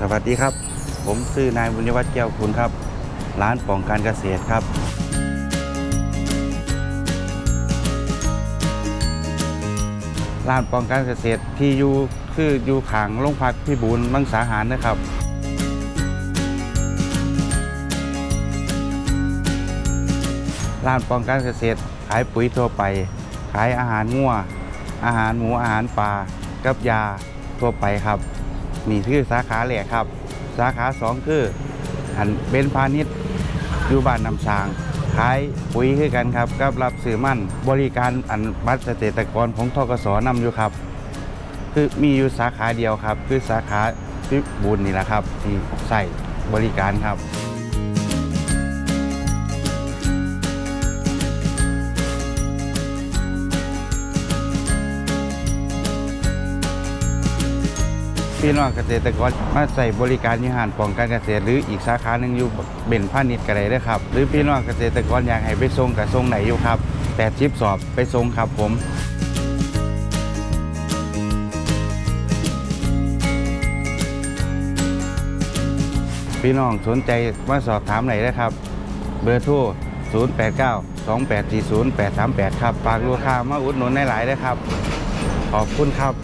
สวัสดีครับ ผมชื่อนายบุญยวัฒน์แก้วคุณครับ ร้านป่องการเกษตรครับ ร้านป่องการเกษตรที่อยู่คืออยู่ขางโรงพักพี่บูนมังสาหารนะครับร้านปองการเกษตรขายปุ๋ยทั่วไป ขายอาหารงัวอาหารหมูอาหารปลากับยาทั่วไปครับ นี่คือสาขาแรกครับ สาขาสองคืออันเบนพาณิชย์อยู่บ้านนำช้างขายปุ๋ยคือกันครับกับรับซื้อมั่นบริการอันบัตรเกษตรกรของทกศนำอยู่ครับ คือมีอยู่สาขาเดียวครับ คือสาขาพิบูลนี่แหละครับที่ใส่บริการครับ พี่น้องเกษตรกรมาใส่บริการยี่ห้านป้องกันเกษตร หรืออีกสาขาหนึ่งอยู่เบนพาณิชย์ก็ได้เด้อครับ หรือพี่น้องเกษตรกรอยากให้ไปส่งกับส่งไหนอยู่ครับแปดชิปสอบไปส่งครับผมพี่น้องสนใจมาสอบถามไหนได้ครับ เบอร์โทร 089 2840 838 ครับฝากลูกค้ามาอุดหนุนในหลายๆด้วยครับ ขอบคุณครับ